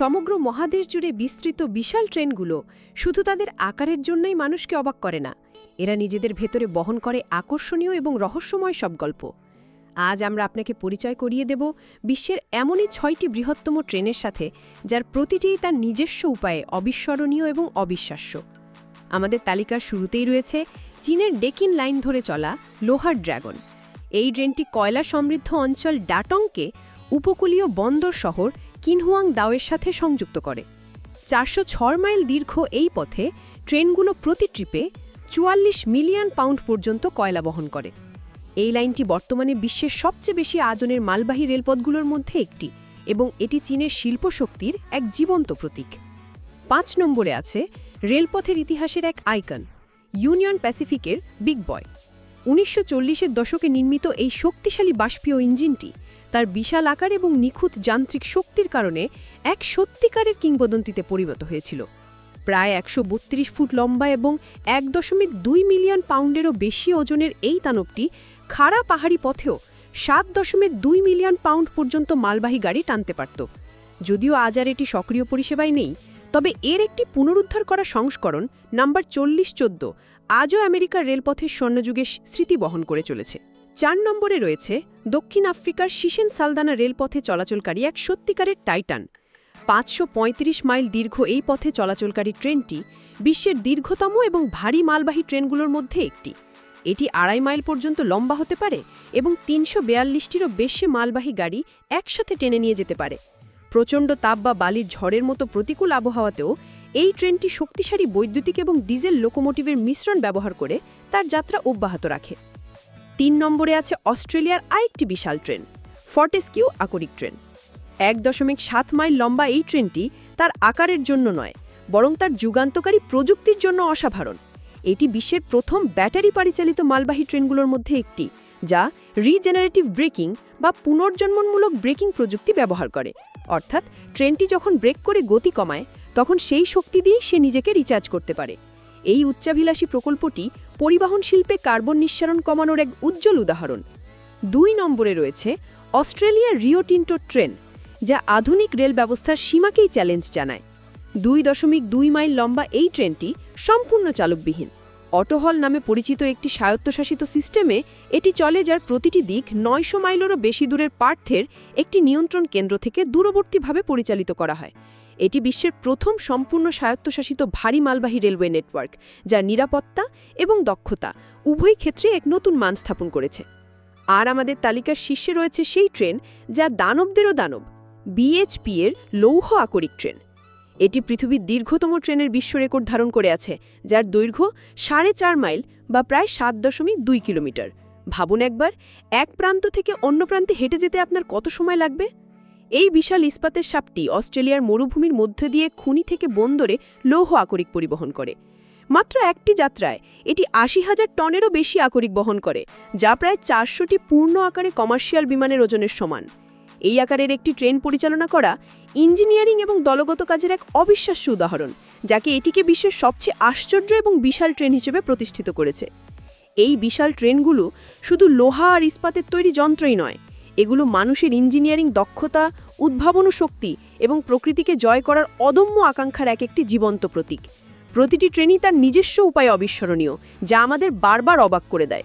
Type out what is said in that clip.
সমগ্র মহাদেশ জুড়ে বিস্তৃত বিশাল ট্রেনগুলো শুধু তাদের আকারের জন্যই মানুষকে অবাক করে না। এরা নিজেদের ভেতরে বহন করে আকর্ষণীয় এবং রহস্যময় সব গল্প। আজ আমরা আপনাকে পরিচয় করিয়ে দেব বিশ্বের এমনই ছয়টি বৃহত্তম ট্রেনের সাথে, যার প্রতিটিই তার নিজস্ব উপায়ে অবিস্মরণীয় এবং অবিশ্বাস্য। আমাদের তালিকার শুরুতেই রয়েছে চীনের ডেকিন লাইন ধরে চলা লোহার ড্রাগন। এই ট্রেনটি কয়লা সমৃদ্ধ অঞ্চল ডাটংকে উপকূলীয় বন্দর শহর কিনহুয়াং দাওয়ের সাথে সংযুক্ত করে। চারশো ছয় মাইল দীর্ঘ এই পথে ট্রেনগুলো প্রতি ট্রিপে চুয়াল্লিশ মিলিয়ন পাউন্ড পর্যন্ত কয়লা বহন করে। এই লাইনটি বর্তমানে বিশ্বের সবচেয়ে বেশি আজনের মালবাহী রেলপথগুলোর মধ্যে একটি এবং এটি চীনের শিল্পশক্তির এক জীবন্ত প্রতীক। পাঁচ নম্বরে আছে রেলপথের ইতিহাসের এক আইকন, ইউনিয়ন প্যাসিফিকের বিগ বয়। উনিশশো চল্লিশের দশকে নির্মিত এই শক্তিশালী বাষ্পীয় ইঞ্জিনটি তার বিশাল আকার এবং নিখুঁত যান্ত্রিক শক্তির কারণে এক সত্যিকারের কিংবদন্তিতে পরিণত হয়েছিল। প্রায় একশো বত্রিশ ফুট লম্বা এবং এক দশমিক দুই মিলিয়ন পাউন্ডেরও বেশি ওজনের এই তানবটি খাড়া পাহাড়ি পথেও সাত দশমিক দুই মিলিয়ন পাউন্ড পর্যন্ত মালবাহী গাড়ি টানতে পারত। যদিও আজ আর এটি সক্রিয় পরিষেবায় নেই, তবে এর একটি পুনরুদ্ধার করা সংস্করণ নাম্বার চল্লিশ চোদ্দ আজও আমেরিকার রেলপথের স্বর্ণযুগের স্মৃতি বহন করে চলেছে। চার নম্বরে রয়েছে দক্ষিণ আফ্রিকার শিশেন সালদানা রেলপথে চলাচলকারী এক সত্যিকারের টাইটান। পাঁচশো পঁয়ত্রিশ মাইল দীর্ঘ এই পথে চলাচলকারী ট্রেনটি বিশ্বের দীর্ঘতম এবং ভারী মালবাহী ট্রেনগুলোর মধ্যে একটি। এটি আড়াই মাইল পর্যন্ত লম্বা হতে পারে এবং তিনশো বেয়াল্লিশটিরও বেশি মালবাহী গাড়ি একসাথে টেনে নিয়ে যেতে পারে। প্রচণ্ড তাপ বা বালির ঝড়ের মতো প্রতিকূল আবহাওয়াতেও এই ট্রেনটি শক্তিশালী বৈদ্যুতিক এবং ডিজেল লোকোমোটিভের মিশ্রণ ব্যবহার করে তার যাত্রা অব্যাহত রাখে। তিন নম্বরে আছে অস্ট্রেলিয়ার আরেকটি বিশাল ট্রেন, ফর্টেস্কিউ আকরিক ট্রেন। এক দশমিক সাত মাইল লম্বা এই ট্রেনটি তার আকারের জন্য নয়, বরং তার যুগান্তকারী প্রযুক্তির জন্য অসাধারণ। এটি বিশ্বের প্রথম ব্যাটারি পরিচালিত মালবাহী ট্রেনগুলোর মধ্যে একটি, যা রিজেনারেটিভ ব্রেকিং বা পুনর্জন্মনমূলক ব্রেকিং প্রযুক্তি ব্যবহার করে। অর্থাৎ, ট্রেনটি যখন ব্রেক করে গতি কমায়, তখন সেই শক্তি দিয়েই সে নিজেকে রিচার্জ করতে পারে। এই উচ্চাভিলাষী প্রকল্পটি পরিবহন শিল্পে কার্বন নিঃসরণ কমানোর এক উজ্জ্বল উদাহরণ। দুই নম্বরে রয়েছে অস্ট্রেলিয়ার রিও টিন্টো ট্রেন, যা আধুনিক রেল ব্যবস্থার সীমাকেই চ্যালেঞ্জ জানায়। দুই দশমিক দুই মাইল লম্বা এই ট্রেনটি সম্পূর্ণ চালকবিহীন। অটোহল নামে পরিচিত একটি স্বায়ত্তশাসিত সিস্টেমে এটি চলে যার প্রতিটি দিক নয়শো মাইলেরও বেশি দূরের পার্থের একটি নিয়ন্ত্রণ কেন্দ্র থেকে দূরবর্তীভাবে পরিচালিত করা হয়। এটি বিশ্বের প্রথম সম্পূর্ণ স্বায়ত্তশাসিত ভারী মালবাহী রেলওয়ে নেটওয়ার্ক, যার নিরাপত্তা এবং দক্ষতা উভয় ক্ষেত্রে এক নতুন মান স্থাপন করেছে। আর আমাদের তালিকার শীর্ষে রয়েছে সেই ট্রেন যা দানবদেরও দানব বিএইচপি এর লৌহ আকরিক ট্রেন। এটি পৃথিবীর দীর্ঘতম ট্রেনের বিশ্ব রেকর্ড ধারণ করে আছে, যার দৈর্ঘ্য সাড়ে চার মাইল বা প্রায় সাত দশমিক দুই কিলোমিটার। ভাবুন একবার, এক প্রান্ত থেকে অন্য প্রান্তে হেঁটে যেতে আপনার কত সময় লাগবে? এই বিশাল ইস্পাতের সাপটি অস্ট্রেলিয়ার মরুভূমির মধ্য দিয়ে খুনি থেকে বন্দরে লৌহ আকরিক পরিবহন করে। মাত্র একটি যাত্রায় এটি আশি হাজার টনেরও বেশি আকরিক বহন করে, যা প্রায় চারশোটি পূর্ণ আকারে কমার্শিয়াল বিমানের ওজনের সমান। এই আকারের একটি ট্রেন পরিচালনা করা ইঞ্জিনিয়ারিং এবং দলগত কাজের এক অবিশ্বাস্য উদাহরণ, যাকে এটিকে বিশ্বের সবচেয়ে আশ্চর্য এবং বিশাল ট্রেন হিসেবে প্রতিষ্ঠিত করেছে। এই বিশাল ট্রেনগুলো শুধু লোহা আর ইস্পাতের তৈরি যন্ত্রই নয় এগুলো মানুষের ইঞ্জিনিয়ারিং দক্ষতা, উদ্ভাবন শক্তি এবং প্রকৃতিকে জয় করার অদম্য আকাঙ্ক্ষার এক একটি জীবন্ত প্রতীক। প্রতিটি ট্রেনই তার নিজস্ব উপায়ে অবিস্মরণীয়, যা আমাদের বারবার অবাক করে দেয়।